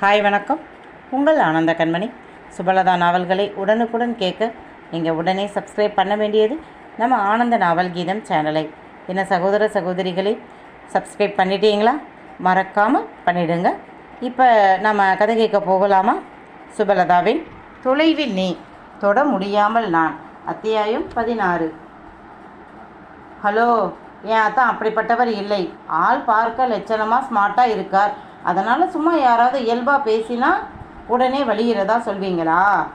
Hi வணக்கம். உங்கள் ஆனந்த கண்மணி. சுபலதா நாவல்களை உடனுக்குடன் கேட்க நீங்கள் உடனே சப்ஸ்கிரைப் பண்ண வேண்டியது நம்ம ஆனந்த நாவல் கீதம் சேனலை. என்ன சகோதர சகோதரிகளை சப்ஸ்கிரைப் பண்ணிட்டீங்களா? மறக்காமல் பண்ணிடுங்க. இப்போ நம்ம கதை கேட்க போகலாமா? சுபலதாவின் தொலைவில் நீ தொட முடியாமல் நான். அத்தியாயம் பதினாறு. ஹலோ என் அத்தான் அப்படிப்பட்டவர் இல்லை. ஆள் பார்க்க லட்சணமாக ஸ்மார்ட்டாக இருக்கார். அதனால் சும்மா யாராவது இயல்பாக பேசினா உடனே வலிகிறதா சொல்வீங்களா?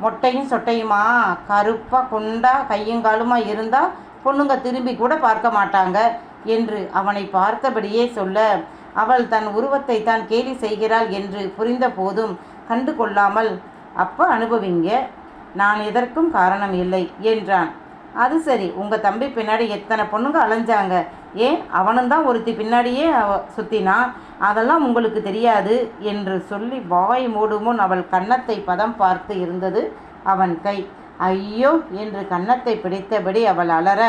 மொட்டையும் சொட்டையுமா? கருப்பாக குண்டா கையுங்காலுமா இருந்தால் பொண்ணுங்க திரும்பி கூட பார்க்க மாட்டாங்க என்று அவனை பார்த்தபடியே சொல்ல அவள் தன் உருவத்தை தான் கேலி செய்கிறாள் என்று புரிந்த போதும் கண்டு கொள்ளாமல் அப்போ அனுபவிங்க நான் எதற்கும் காரணம் இல்லை என்றான். அது சரி. உங்கள் தம்பி பின்னாடி எத்தனை பொண்ணுங்க அலைஞ்சாங்க? ஏன்? அவனும் தான் ஒருத்தி பின்னாடியே அவ சுத்தினான் அதெல்லாம் உங்களுக்கு தெரியாது என்று சொல்லி வாய் மூடுமுன் அவள் கன்னத்தை பதம் பார்த்து இருந்தது அவன் கை. ஐயோ என்று கன்னத்தை பிடித்தபடி அவள் அலற.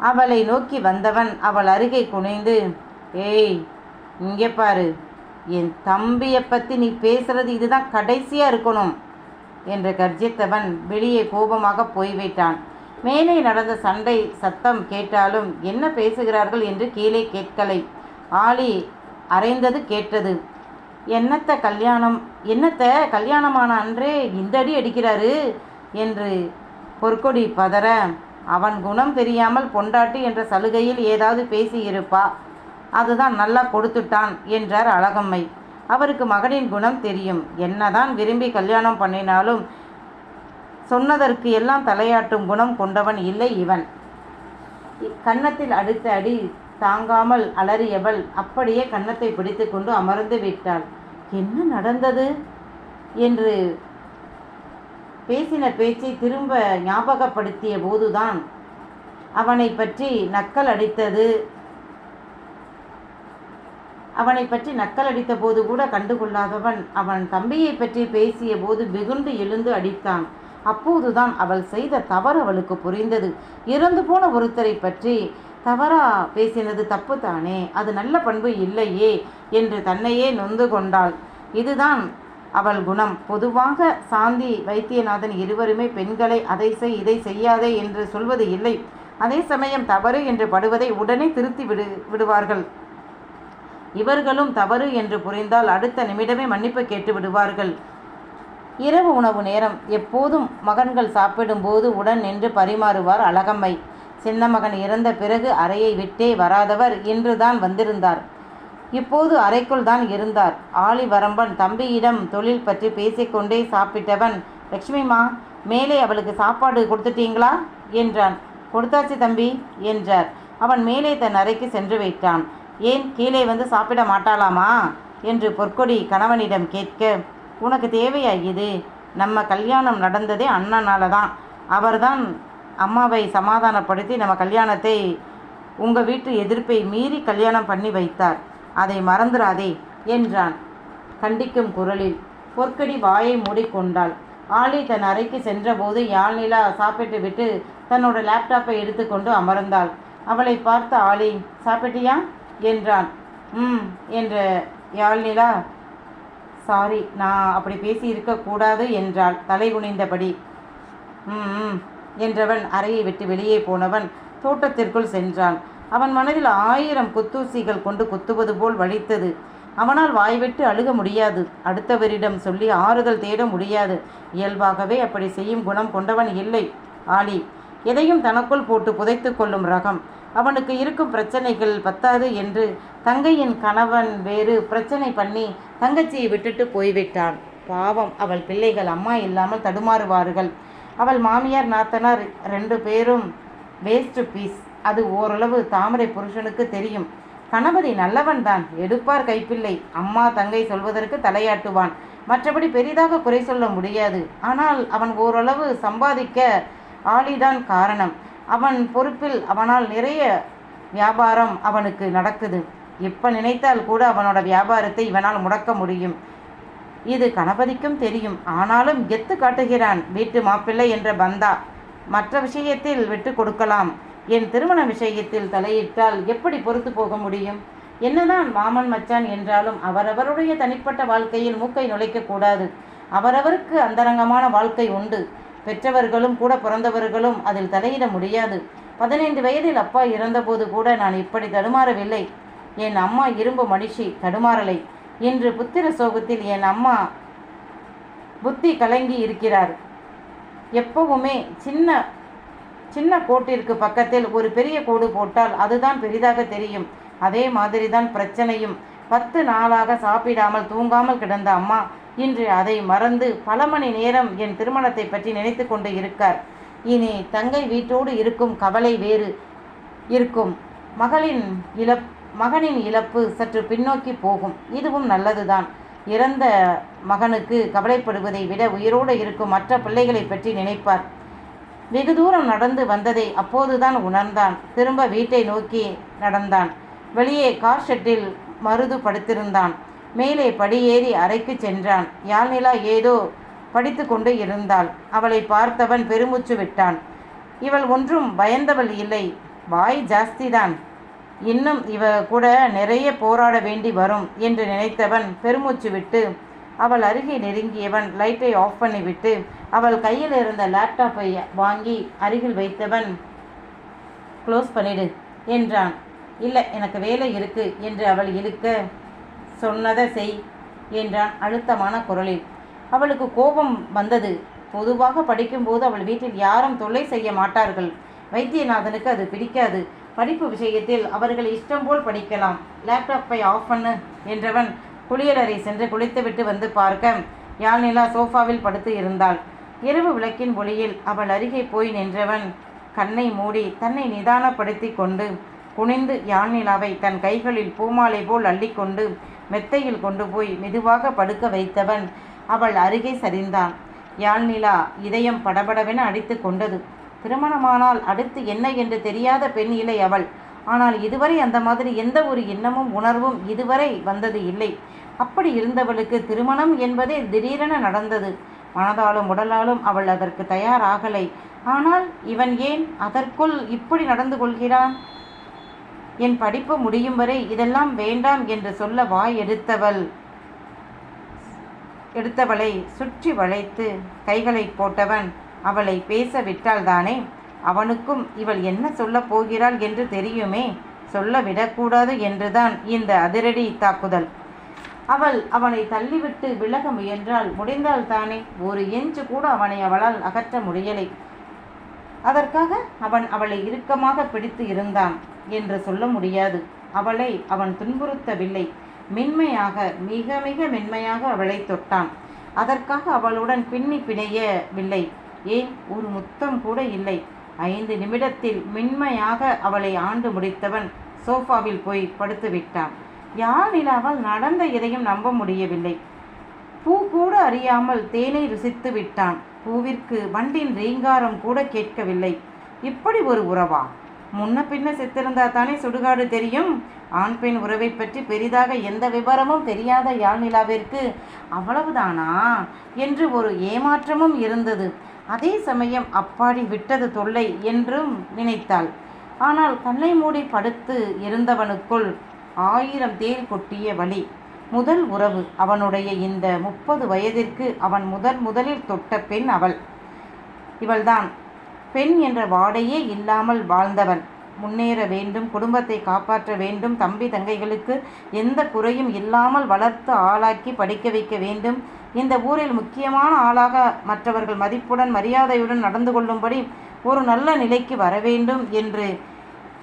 அவளை நோக்கி வந்தவன் அவள் அருகே குனிந்து ஏய் இங்கே பாரு. என் தம்பியை பற்றி நீ பேசுறது இதுதான் கடைசியாக இருக்கணும் என்று கர்ஜித்தவன் வெளியே கோபமாக போய்விட்டான். மேலே நடந்த சண்டை சத்தம் கேட்டாலும் என்ன பேசுகிறார்கள் என்று கீழே கேட்கலை. ஆளி அரைந்தது கேட்டது. என்னத்த கல்யாணம் என்னத்த கல்யாணமான அன்றே இந்த அடி அடிக்கிறாரு? என்று பொற்கொடி பதற. அவன் குணம் தெரியாமல் பொண்டாட்டி என்ற சலுகையில் ஏதாவது பேசியிருப்பா அதுதான் நல்லா கொடுத்துட்டான் என்றார் அழகம்மை. அவருக்கு மகனின் குணம் தெரியும். என்னதான் விரும்பி கல்யாணம் பண்ணினாலும் சொன்னதற்கு எல்லாம் தலையாட்டும் குணம் கொண்டவன் இல்லை இவன். கன்னத்தில் அடித்த அடி தாங்காமல் அலறியவள் அப்படியே கன்னத்தை பிடித்துக்கொண்டு அமர்ந்து விட்டாள். என்ன நடந்தது? என்று பேசின பேச்சை திரும்ப ஞாபகப்படுத்திய போதுதான் அவனை பற்றி நக்கல் அடித்தது. அவனை பற்றி நக்கல் அடித்த போது கூட கண்டுகொள்ளாதவன் அவன் தம்பியை பற்றி பேசிய போது வெகுண்டு எழுந்து அடித்தான். அப்போதுதான் அவள் செய்த தவறு அவளுக்கு புரிந்தது. இறந்து போன ஒருத்தரை பற்றி தவறா பேசினது தப்பு தானே அது நல்ல பண்பு இல்லையே என்று தன்னையே நொந்து கொண்டாள். இதுதான் அவள் குணம். பொதுவாக சாந்தி வைத்தியநாதன் இருவருமே பெண்களை அதை செய் இதை செய்யாதே என்று சொல்வது இல்லை. அதே சமயம் தவறு என்று படுவதை உடனே திருத்தி விடு விடுவார்கள். இவர்களும் தவறு என்று புரிந்தால் அடுத்த நிமிடமே மன்னிப்பு கேட்டு விடுவார்கள். இரவு உணவு நேரம். எப்போதும் மகன்கள் சாப்பிடும்போது உடன் நின்று பரிமாறுவார் அழகம்மை. சின்ன மகன் இறந்த பிறகு அறையை விட்டே வராதவர் இன்றுதான் வந்திருந்தார். இப்போது அறைக்குள் தான் இருந்தார். ஆலிவரம்பன் தம்பியிடம் தொழில் பற்றி பேசிக்கொண்டே சாப்பிட்டவன் லக்ஷ்மிமா மேலே அவளுக்கு சாப்பாடு கொடுத்துட்டீங்களா? என்றான். கொடுத்தாச்சு தம்பி என்றார். அவன் மேலே தன் அறைக்கு சென்று வைத்தான். ஏன் கீழே வந்து சாப்பிட மாட்டாளாமா? என்று பொற்கொடி கணவனிடம் கேட்க உனக்கு தேவையா இது நம்ம கல்யாணம் நடந்ததே அண்ணனால தான் அவர்தான் அம்மாவை சமாதானப்படுத்தி நம்ம கல்யாணத்தை உங்கள் வீட்டு எதிர்ப்பை மீறி கல்யாணம் பண்ணி வைத்தார். அதை மறந்துடாதே என்றான். கண்டிக்கும் குரலில் பொற்கடி வாயை மூடிக்கொண்டாள். ஆலி தன் அறைக்கு சென்றபோது யாழ்நிலா சாப்பிட்டு விட்டு தன்னோட லேப்டாப்பை எடுத்துக்கொண்டு அமர்ந்தாள். அவளை பார்த்த ஆளி சாப்பிட்டியா? என்றான். ம் என்ற யாழ்நிலா சாரி நான் அப்படி பேசி இருக்கக்கூடாது என்றாள். தலைகுனிந்தபடி ம் ம் என்றவன் அறையை விட்டு வெளியே போனவன் தோட்டத்திற்குள் சென்றான். அவன் மனதில் ஆயிரம் குத்தூசிகள் கொண்டு குத்துவது போல் வலித்தது அவனால் வாய்விட்டு அழுக முடியாது. அடுத்தவரிடம் சொல்லி ஆறுதல் தேட முடியாது. இயல்பாகவே அப்படி செய்யும் குணம் கொண்டவன் இல்லை. ஆலி எதையும் தனக்குள் போட்டு புதைத்து கொள்ளும் ரகம். அவனுக்கு இருக்கும் பிரச்சனைகள் பத்தாது என்று தங்கையின் கணவன் வேறு பிரச்சனை பண்ணி தங்கச்சியை விட்டுட்டு போய்விட்டான். பாவம் அவள் பிள்ளைகள் அம்மா இல்லாமல் தடுமாறுவார்கள். அவள் மாமியார் நாத்தனார் ரெண்டு பேரும் வேஸ்ட் பீஸ் அது ஓரளவு தாமரை புருஷனுக்கு தெரியும். கணபதி நல்லவன் தான். எடுப்பார் கைப்பிள்ளை. அம்மா தங்கை சொல்வதற்கு தலையாட்டுவான். மற்றபடி பெரிதாக குறை சொல்ல முடியாது. ஆனால் அவன் ஓரளவு சம்பாதிக்க ஆளிதான் காரணம். அவன் பொறுப்பில் அவனால் நிறைய வியாபாரம் அவனுக்கு நடக்குது. எப்போ நினைத்தால் கூட அவனோட வியாபாரத்தை இவனால் முடக்க முடியும். இது கணபதிக்கும் தெரியும். ஆனாலும் கெத்து காட்டுகிறான். வீட்டு மாப்பிள்ளை என்ற பந்தா. மற்ற விஷயத்தில் விட்டு கொடுக்கலாம். என் திருமண விஷயத்தில் தலையிட்டால் எப்படி பொறுத்து போக முடியும்? என்னதான் மாமன் மச்சான் என்றாலும் அவரவருடைய தனிப்பட்ட வாழ்க்கையில் மூக்கை நுழைக்கக்கூடாது அவரவருக்கு அந்தரங்கமான வாழ்க்கை உண்டு. பெற்றவர்களும் கூட பிறந்தவர்களும் அதில் தலையிட முடியாது. பதினைந்து வயதில் அப்பா இறந்தபோது கூட நான் இப்படி தடுமாறவில்லை. என் அம்மா இரும்பு மனுஷி தடுமாறலை இன்று புத்திர சோகத்தில் என் அம்மா புத்தி கலங்கி இருக்கிறார். எப்பவுமே சின்ன சின்ன கோட்டிற்கு பக்கத்தில் ஒரு பெரிய கோடு போட்டால் அதுதான் பெரிதாக தெரியும். அதே மாதிரி தான் பிரச்சனையும். பத்து நாளாக சாப்பிடாமல் தூங்காமல் கிடந்த அம்மா இன்று அதை மறந்து பல மணி நேரம் என் திருமணத்தை பற்றி நினைத்து கொண்டு இருக்கார். இனி தங்கை வீட்டோடு இருக்கும் கவலை வேறு இருக்கும். மகளின் இழப் மகனின் இழப்பு சற்று பின்னோக்கி போகும். இதுவும் நல்லதுதான். இறந்த மகனுக்கு கவலைப்படுவதை விட உயிரோடு இருக்கும் மற்ற பிள்ளைகளை பற்றி நினைப்பார். வெகு தூரம் நடந்து வந்ததை அப்போதுதான் உணர்ந்தான். திரும்ப வீட்டை நோக்கி நடந்தான். வெளியே கார் ஷெட்டில் மருது படுத்திருந்தான். மேலே படியேறி அறைக்கு சென்றான். யாழ்நிலா ஏதோ படித்து கொண்டு இருந்தாள். அவளை பார்த்தவன் பெருமூச்சு விட்டான். இவள் ஒன்றும் பயந்தவள் இல்லை. வாய் ஜாஸ்திதான். இன்னும் இவ கூட நிறைய போராட வேண்டி வரும் என்று நினைத்தவன் பெருமூச்சு விட்டு அவள் அருகே நெருங்கியவன் லைட்டை ஆஃப் பண்ணிவிட்டு அவள் கையில் இருந்த லேப்டாப்பை வாங்கி அருகில் வைத்தவன் க்ளோஸ் பண்ணிடு என்றான். இல்லை எனக்கு வேலை இருக்கு என்று அவள் இழுக்க சொன்னதை செய் என்றான் அழுத்தமான குரலில். அவளுக்கு கோபம் வந்தது. பொதுவாக படிக்கும்போது அவள் வீட்டில் யாரும் தொல்லை செய்ய மாட்டார்கள். வைத்தியநாதனுக்கு அது பிடிக்காது. படிப்பு விஷயத்தில் அவர்கள் இஷ்டம் போல் படிக்கலாம். லேப்டாப்பை ஆஃப் பண்ணு என்றவன் குளியலறை சென்று குளித்துவிட்டு வந்து பார்க்க யாழ்நிலா சோஃபாவில் படுத்து இருந்தாள். இரவு விளக்கின் ஒளியில் அவள் அருகே போய் நின்றவன் கண்ணை மூடி தன்னை நிதானப்படுத்தி கொண்டு குனிந்து யாழ்நிலாவை தன் கைகளில் பூமாலை போல் அள்ளிக்கொண்டு மெத்தையில் கொண்டு போய் மெதுவாக படுக்க வைத்தவன் அவள் அருகே சரிந்தான். யாழ்நிலா இதயம் படபடவென அடித்து கொண்டது. திருமணமானால் அடுத்து என்ன என்று தெரியாத பெண் இல்லை அவள். ஆனால் இதுவரை அந்த மாதிரி எந்த ஒரு எண்ணமும் உணர்வும் இதுவரை வந்தது இல்லை. அப்படி இருந்தவளுக்கு திருமணம் என்பதே திடீரென நடந்தது. மனதாலும் உடலாலும் அவள் அதற்கு தயாராகலை. ஆனால் இவன் ஏன் அதற்குள் இப்படி நடந்து கொள்கிறான்? என் படிப்பு முடியும் வரை இதெல்லாம் வேண்டாம் என்று சொல்ல வாய் எடுத்தவள். எடுத்தவளை சுற்றி வளைத்து கைகளை போட்டவன் அவளை பேச விட்டால்தானே அவனுக்கும் இவள் என்ன சொல்லப் போகிறாள் என்று தெரியுமே? சொல்ல விடக்கூடாது என்றுதான் இந்த அதிரடி தாக்குதல். அவள் அவனை தள்ளிவிட்டு விலக முயன்றால் முடிந்தால் தானே? ஒரு இன்ச்சு கூட அவனை அவளால் அகற்ற முடியலை. அதற்காக அவன் அவளை இறுக்கமாக பிடித்து இருந்தான். என்று சொல்ல முடியாது. அவளை அவன் துன்புறுத்தவில்லை. மென்மையாக மிக மிக மென்மையாக அவளை தொட்டான். அதற்காக அவளுடன் பின்னி பிணையவில்லை. ஏன்? ஒரு முத்தம் கூட இல்லை. ஐந்து நிமிடத்தில் மென்மையாக அவளை ஆண்டு முடித்தவன் சோஃபாவில் போய் படுத்து விட்டான் யாழிலாவால் நடந்த எதையும் நம்ப முடியவில்லை. பூ கூட அறியாமல் தேனை ருசித்து விட்டான். பூவிற்கு வண்டின் ரீங்காரம் கூட கேட்கவில்லை. இப்படி ஒரு உறவா? முன்ன பின்ன செத்திருந்தா தானே சுடுகாடு தெரியும்? ஆண் பெண் உறவை பற்றி பெரிதாக எந்த விவரமும் தெரியாத யாழ்நிலாவிற்கு அவ்வளவுதானா? என்று ஒரு ஏமாற்றமும் இருந்தது. அதே சமயம் அப்பாடி விட்டது தொல்லை என்றும் நினைத்தாள். ஆனால் கண்ணை மூடி படுத்து இருந்தவனுக்குள் ஆயிரம் தேர் கொட்டிய வழி முதல் உறவு அவனுடைய இந்த முப்பது வயதிற்கு அவன் முதன் முதலில் தொட்ட பெண் அவள். இவள்தான். பெண் என்ற வாடையே இல்லாமல் வாழ்ந்தவன். முன்னேற வேண்டும் குடும்பத்தை காப்பாற்ற வேண்டும் தம்பி தங்கைகளுக்கு எந்த குறையும் இல்லாமல் வளர்த்து ஆளாக்கி படிக்க வைக்க வேண்டும். இந்த ஊரில் முக்கியமான ஆளாக மற்றவர்கள் மதிப்புடன் மரியாதையுடன் நடந்து கொள்ளும்படி ஒரு நல்ல நிலைக்கு வர வேண்டும் என்று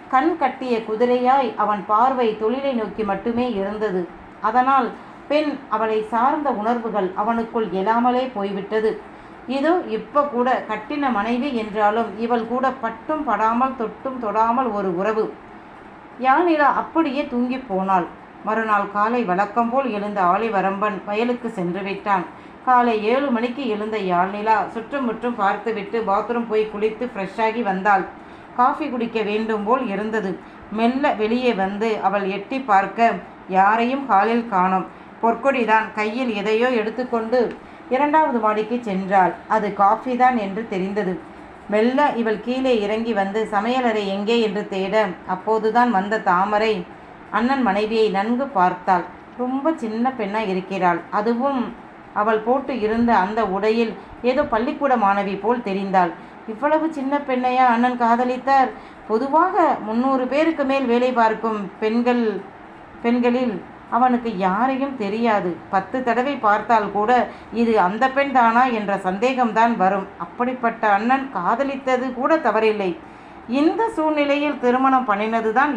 கண் கட்டிய குதிரையாய் அவன் பார்வை தொழிலை நோக்கி மட்டுமே இருந்தது. அதனால் பெண் அவளை சார்ந்த உணர்வுகள் அவனுக்குள் எழாமலே போய்விட்டது. இதோ இப்போ கூட கட்டின மனைவி என்றாலும் இவள் கூட பட்டும் படாமல் தொட்டும் தொடாமல் ஒரு உறவு. யானிலா அப்படியே தூங்கி போனாள். மறுநாள் காலை வழக்கம் போல் எழுந்த ஆலிவரம்பன் வயலுக்கு சென்று விட்டான். காலை ஏழு மணிக்கு எழுந்த யாழ்நிலா சுற்றும் முற்றும் பார்த்துவிட்டு பாத்ரூம் போய் குளித்து ஃப்ரெஷ்ஷாகி வந்தாள். காஃபி குடிக்க வேண்டும் போல் இருந்தது. மெல்ல வெளியே வந்து அவள் எட்டி பார்க்க யாரையும் காலில் காணோம். பொற்கொடிதான் கையில் எதையோ எடுத்துக்கொண்டு இரண்டாவது மாடிக்கு சென்றாள். அது காஃபி தான் என்று தெரிந்தது. மெல்ல இவள் கீழே இறங்கி வந்து சமையலறை எங்கே? என்று தேட அப்போதுதான் வந்த தாமரை. அண்ணன் மனைவியை நன்கு பார்த்தாள். ரொம்ப சின்ன பெண்ணாக இருக்கிறாள். அதுவும் அவள் போட்டு இருந்த அந்த உடையில் ஏதோ பள்ளிக்கூட மாணவி போல் தெரிந்தாள். இவ்வளவு சின்ன பெண்ணையா அண்ணன் காதலித்தார்? பொதுவாக முந்நூறு பேருக்கு மேல் வேலை பார்க்கும் பெண்கள் பெண்களில் அவனுக்கு யாரையும் தெரியாது. பத்து தடவை பார்த்தால் கூட இது அந்த பெண் தானா என்ற சந்தேகம்தான் வரும். அப்படிப்பட்ட அண்ணன் காதலித்தது கூட தவறில்லை. இந்த சூழ்நிலையில் திருமணம் பண்ணினதுதான்